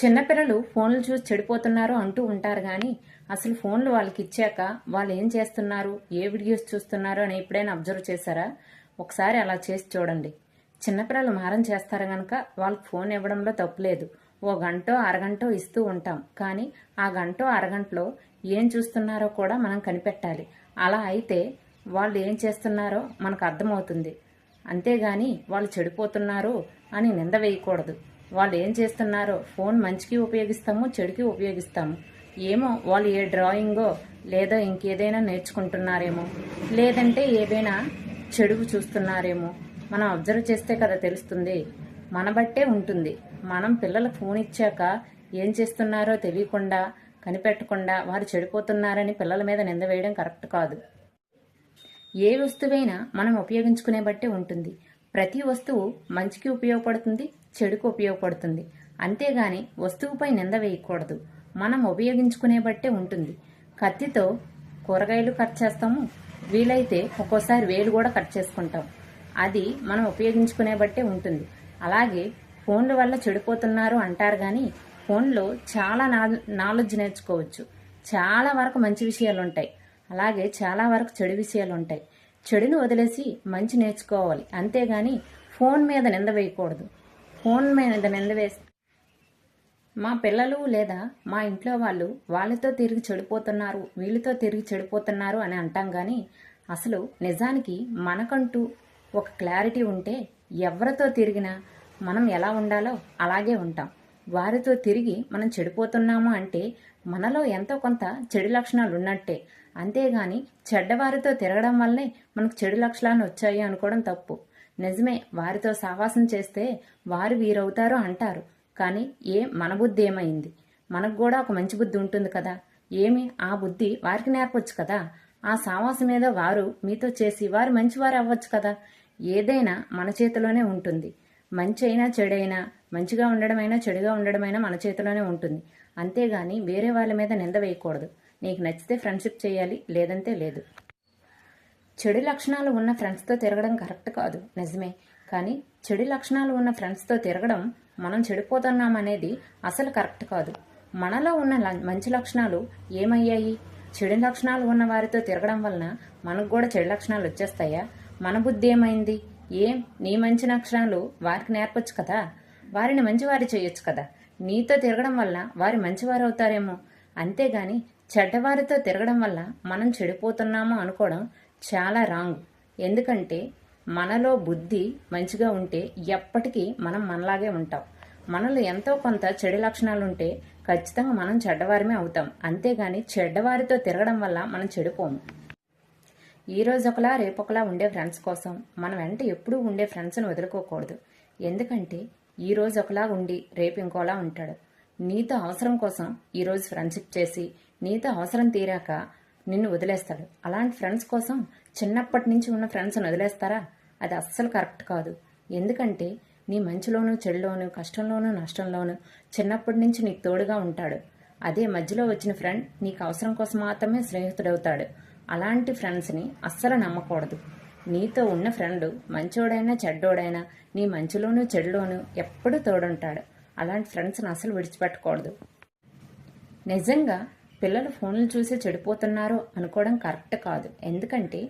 చిన్నపిల్లలు ఫోన్లు చూసి చెడిపోతున్నారు అంటూ ఉంటారు కానీ అసలు ఫోన్లు వాళ్ళకి ఇచ్చాక వాళ్ళు ఏం చేస్తున్నారు? ఏ వీడియోస్ చూస్తున్నారు అని ఎప్పుడైనా అబ్జర్వ్ చేశారా? ఒకసారి అలా చేసి చూడండి. చిన్నపిల్లలు మారం చేస్తారు గనక వాళ్ళకి ఫోన్ ఇవ్వడంలో తప్పులేదు. ఓ గంటో అరగంటో ఇస్తూ ఉంటాం. కానీ ఆ గంటో అరగంటలో ఏం చూస్తున్నారో కూడా మనం కనిపెట్టాలి. అలా అయితే వాళ్ళు ఏం చేస్తున్నారో మనకు అర్థమవుతుంది. అంతేగాని వాళ్ళు చెడిపోతున్నారు అని నింద వేయకూడదు. వాళ్ళు ఏం చేస్తున్నారో ఫోన్ మంచికి ఉపయోగిస్తాము చెడుకి ఉపయోగిస్తాము. ఏమో వాళ్ళు ఏ డ్రాయింగో లేదా ఇంకేదైనా నేర్చుకుంటున్నారేమో. లేదంటే ఏదైనా చెడుకు చూస్తున్నారేమో. మనం అబ్జర్వ్ చేస్తే కదా తెలుస్తుంది. మన బట్టే ఉంటుంది. మనం పిల్లలకు ఫోన్ ఇచ్చాక ఏం చేస్తున్నారో తెలియకుండా కనిపెట్టకుండా వారు చెడిపోతున్నారని పిల్లల మీద నింద వేయడం కరెక్ట్ కాదు. ఏ వస్తువైనా మనం ఉపయోగించుకునే బట్టే ఉంటుంది. ప్రతి వస్తువు మంచికి ఉపయోగపడుతుంది చెడుకు ఉపయోగపడుతుంది. అంతేగాని వస్తువుపై నింద వేయకూడదు. మనం ఉపయోగించుకునే బట్టే ఉంటుంది. కత్తితో కూరగాయలు కట్ చేస్తాము. వీలైతే ఒక్కోసారి వేలు కూడా కట్ చేసుకుంటాం. అది మనం ఉపయోగించుకునే బట్టే ఉంటుంది. అలాగే ఫోన్ల వల్ల చెడిపోతున్నారు అంటారు కానీ ఫోన్లో చాలా నాలెడ్జ్ నేర్చుకోవచ్చు. చాలా వరకు మంచి విషయాలు ఉంటాయి అలాగే చాలా వరకు చెడు విషయాలు ఉంటాయి చెడుని వదిలేసి మంచి నేర్చుకోవాలి. అంతేగాని ఫోన్ మీద నింద వేయకూడదు. ఫోన్ మీద నింద వేసి? మా పిల్లలు లేదా మా ఇంట్లో వాళ్ళు వాళ్ళతో తిరిగి చెడిపోతున్నారు వీళ్ళతో తిరిగి చెడిపోతున్నారు అని అంటాం కానీ అసలు నిజానికి మనకంటూ ఒక క్లారిటీ ఉంటే ఎవరితో తిరిగినా మనం ఎలా ఉండాలో అలాగే ఉంటాం. వారితో తిరిగి మనం చెడిపోతున్నాము అంటే మనలో ఎంతో కొంత చెడు లక్షణాలు ఉన్నట్టే. అంతేగాని చెడ్డవారితో తిరగడం వల్లే మనకు చెడు లక్షణాలు వచ్చాయి అనుకోవడం తప్పు. నిజమే వారితో సావాసం చేస్తే వారు వీరవుతారు అంటారు. కానీ ఏ మన బుద్ధి ఏమైంది? మనకు కూడా ఒక మంచి బుద్ధి ఉంటుంది కదా. ఏమి? ఆ బుద్ధి వారికి నేర్పొచ్చు కదా. ఆ సావాసం మీద వారు మీతో చేసి వారు మంచివారు అవ్వచ్చు కదా. ఏదైనా మన చేతిలోనే ఉంటుంది. మంచి అయినా చెడైనా మంచిగా ఉండడమైనా చెడుగా ఉండడమైనా మన చేతిలోనే ఉంటుంది. అంతేగాని వేరే వాళ్ళ మీద నింద వేయకూడదు. నీకు నచ్చితే ఫ్రెండ్షిప్ చేయాలి లేదంటే లేదు. చెడు లక్షణాలు ఉన్న ఫ్రెండ్స్తో తిరగడం కరెక్ట్ కాదు. నిజమే. కానీ చెడు లక్షణాలు ఉన్న ఫ్రెండ్స్తో తిరగడం మనం చెడిపోతున్నామనేది అసలు కరెక్ట్ కాదు. మనలో ఉన్న మంచి లక్షణాలు ఏమయ్యాయి? చెడు లక్షణాలు ఉన్న వారితో తిరగడం వలన మనకు కూడా చెడు లక్షణాలు వచ్చేస్తాయా? మన బుద్ధి ఏమైంది? ఏం? నీ మంచి లక్షణాలు వారికి నేర్పొచ్చు కదా? వారిని మంచివారి చేయొచ్చు కదా? నీతో తిరగడం వల్ల వారి మంచివారు అవుతారేమో? అంతేగాని చెడ్డవారితో తిరగడం వల్ల మనం చెడిపోతున్నాము అనుకోవడం చాలా రాంగ్. ఎందుకంటే మనలో బుద్ధి మంచిగా ఉంటే ఎప్పటికీ మనం మనలాగే ఉంటాం. మనలో ఎంతో కొంత చెడు లక్షణాలు ఉంటే ఖచ్చితంగా మనం చెడ్డవారమే అవుతాం. అంతేగాని చెడ్డవారితో తిరగడం వల్ల మనం చెడిపోము. ఈ రోజు ఒకలా రేపొకలా ఉండే ఫ్రెండ్స్ కోసం మన వెంట ఎప్పుడూ ఉండే ఫ్రెండ్స్ని వదులుకోకూడదు. ఎందుకంటే ఈ రోజు ఒకలా ఉండి రేపు ఇంకోలా ఉంటాడు. నీతో అవసరం కోసం ఈరోజు ఫ్రెండ్షిప్ చేసి నీతో అవసరం తీరాక నిన్ను వదిలేస్తాడు. అలాంటి ఫ్రెండ్స్ కోసం చిన్నప్పటి నుంచి ఉన్న ఫ్రెండ్స్ని వదిలేస్తారా? అది అస్సలు కరెక్ట్ కాదు. ఎందుకంటే నీ మంచిలోను చెడులోను కష్టంలోను నష్టంలోను చిన్నప్పటి నుంచి నీకు తోడుగా ఉంటాడు. అదే మధ్యలో వచ్చిన ఫ్రెండ్ నీకు అవసరం కోసం మాత్రమే స్నేహితుడవుతాడు. అలాంటి ఫ్రెండ్స్ని అస్సలు నమ్మకూడదు. నీతో ఉన్న ఫ్రెండ్ మంచోడైనా చెడ్డోడైనా నీ మంచిలోను చెడులోను ఎప్పుడూ తోడుంటాడు. అలాంటి ఫ్రెండ్స్ని అసలు విడిచిపెట్టకూడదు. నిజంగా పిల్లలు ఫోన్లు చూసి చెడిపోతున్నారు అనుకోవడం కరెక్ట్ కాదు. ఎందుకంటే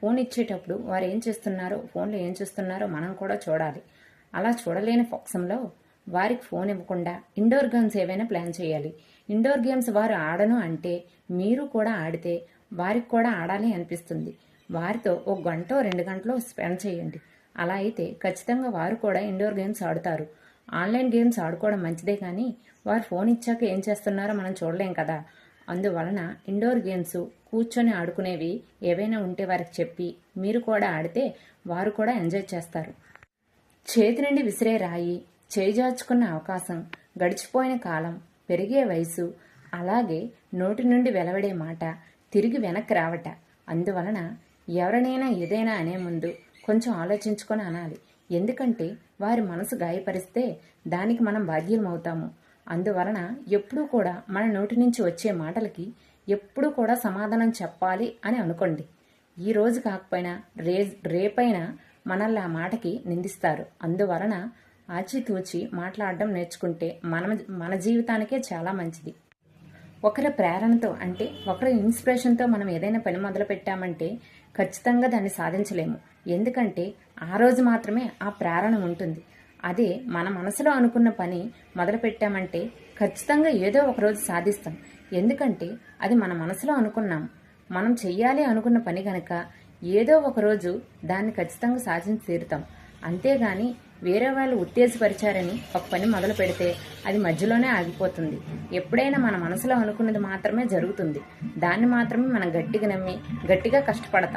ఫోన్ ఇచ్చేటప్పుడు వారు ఏం చేస్తున్నారో ఫోన్లో ఏం చేస్తున్నారో మనం కూడా చూడాలి. అలా చూడలేని పక్షంలో వారికి ఫోన్ ఇవ్వకుండా ఇండోర్ గేమ్స్ ఏవైనా ప్లాన్ చేయాలి. ఇండోర్ గేమ్స్ వారు ఆడను అంటే మీరు కూడా ఆడితే వారికి కూడా ఆడాలి అనిపిస్తుంది. వారితో ఒక గంట రెండు గంటలు స్పెండ్ చేయండి. అలా అయితే ఖచ్చితంగా వారు కూడా ఇండోర్ గేమ్స్ ఆడుతారు. ఆన్లైన్ గేమ్స్ ఆడుకోవడం మంచిదే కానీ వారు ఫోన్ ఇచ్చాక ఏం చేస్తున్నారో మనం చూడలేం కదా. అందువలన ఇండోర్ గేమ్స్ కూర్చొని ఆడుకునేవి ఏవైనా ఉంటే వారికి చెప్పి మీరు కూడా ఆడితే వారు కూడా ఎంజాయ్ చేస్తారు. చేతి నుండి విసిరే రాయి చేజార్చుకున్న అవకాశం గడిచిపోయిన కాలం పెరిగే వయసు అలాగే నోటి నుండి వెలవడే మాట తిరిగి వెనక్కి రావట. అందువలన ఎవరినైనా ఏదైనా అనే ముందు కొంచెం ఆలోచించుకొని అనాలి. ఎందుకంటే వారి మనసు గాయపరిస్తే దానికి మనం బాధ్యులమవుతాము. అందువలన ఎప్పుడూ కూడా మన నోటి నుంచి వచ్చే మాటలకి ఎప్పుడూ కూడా సమాధానం చెప్పాలి అని అనుకోండి. ఈ రోజు కాకపోయినా రే రేపైనా మనల్ని ఆ మాటకి నిందిస్తారు. అందువలన ఆచితూచి మాట్లాడడం నేర్చుకుంటే మన మన జీవితానికే చాలా మంచిది. ఒకరి ప్రేరణతో అంటే ఒకరి ఇన్స్పిరేషన్తో మనం ఏదైనా పని మొదలు పెట్టామంటే ఖచ్చితంగా దాన్ని సాధించలేము. ఎందుకంటే ఆ రోజు మాత్రమే ఆ ప్రేరణ ఉంటుంది. అదే మన మనసులో అనుకున్న పని మొదలుపెట్టామంటే ఖచ్చితంగా ఏదో ఒక రోజు సాధిస్తాం. ఎందుకంటే అది మన మనసులో అనుకున్నాం. మనం చెయ్యాలి అనుకున్న పని గనక ఏదో ఒక రోజు దాన్ని ఖచ్చితంగా సాధించి తీరుతాం. అంతేగాని వేరే వాళ్ళు ఉత్తేజపరిచారని ఒక పని మొదలు పెడితే అది మధ్యలోనే ఆగిపోతుంది. ఎప్పుడైనా మన మనసులో అనుకున్నది మాత్రమే జరుగుతుంది. దాన్ని మాత్రమే మనం గట్టిగా నమ్మి గట్టిగా కష్టపడతాం.